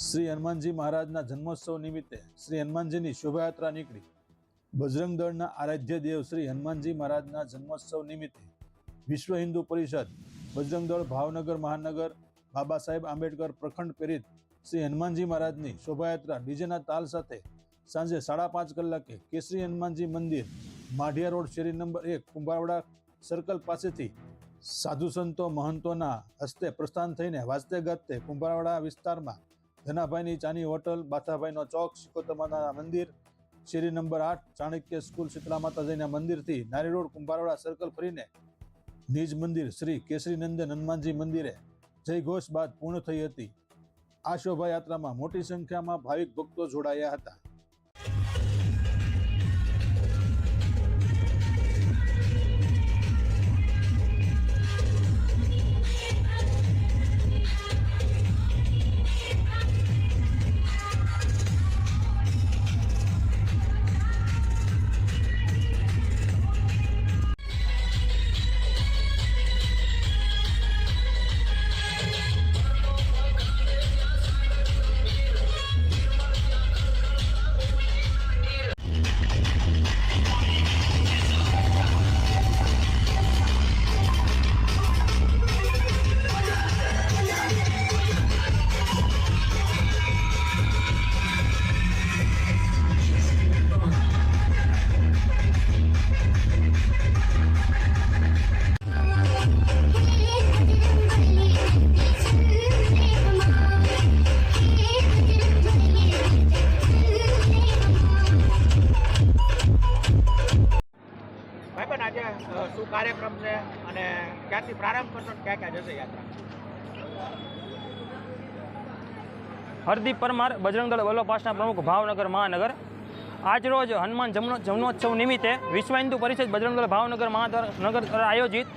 શ્રી હનુમાનજી મહારાજના જન્મોત્સવ નિમિત્તે શ્રી હનુમાનજીની શોભાયાત્રા નીકળી. બજરંગ દળના આરાધ્ય દેવ શ્રી હનુમાનજી મહારાજના જન્મોત્સવ નિમિત્તે વિશ્વ હિન્દુ પરિષદ, બજરંગ દળ ભાવનગર મહાનગર, બાબા સાહેબ આંબેડકર પ્રખંડ પ્રેરિત શ્રી હનુમાનજી મહારાજની શોભાયાત્રા ડીજેના તાલ સાથે સાંજે સાડા પાંચ કલાકે કેસરી હનુમાનજી મંદિર, માઢિયા રોડ શેરી નંબર એક કુંભાવડા સર્કલ પાસેથી સાધુ સંતો મહંતોના હસ્તે પ્રસ્થાન થઈને વાજતે ગાજતે કુંભારવાડા વિસ્તારમાં ધનાભાઈની ચાની હોટલ, બાથાભાઈનો ચોક શિકોતમાના મંદિર, શેરી નંબર આઠ, ચાણક્ય સ્કૂલ, શીતલા માતાજીના મંદિરથી નારી રોડ, કુંભારવાડા સર્કલ ફરીને નિજ મંદિર, શ્રી કેસરીનંદન હનુમાનજી મંદિરે જય ઘોષ બાદ પૂર્ણ થઈ હતી. આ શોભાયાત્રામાં મોટી સંખ્યામાં ભાવિક ભક્તો જોડાયા હતા. આજે શું કાર્યક્રમ છે અને ક્યાંથી પ્રારંભ કરશો ક્યાં ક્યાં જશે યાત્રા? હરદીપ પરમાર, બજરંગ દળ વલ્લભપાસના પ્રમુખ, ભાવનગર મહાનગર. આજરોજ હનુમાન જમનો, જન્મોત્સવ નિમિત્તે વિશ્વ હિન્દુ પરિષદ બજરંગદળ ભાવનગર મહાનગર, નગર દ્વારા આયોજિત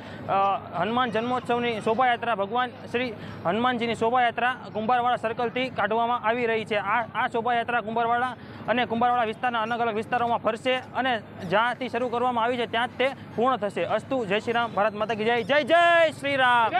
હનુમાન જન્મોત્સવની શોભાયાત્રા ભગવાન શ્રી હનુમાનજીની શોભાયાત્રા કુંભારવાડા સર્કલથી કાઢવામાં આવી રહી છે. આ આ શોભાયાત્રા કુંભારવાડા અને કુંભારવાડા વિસ્તારના અલગ અલગ વિસ્તારોમાં ફરશે અને જ્યાંથી શરૂ કરવામાં આવી છે, ત્યાં જ તે પૂર્ણ થશે. અસ્તુ, જય શ્રી રામ. ભારત માતા કી જય. જય જય શ્રી રામ.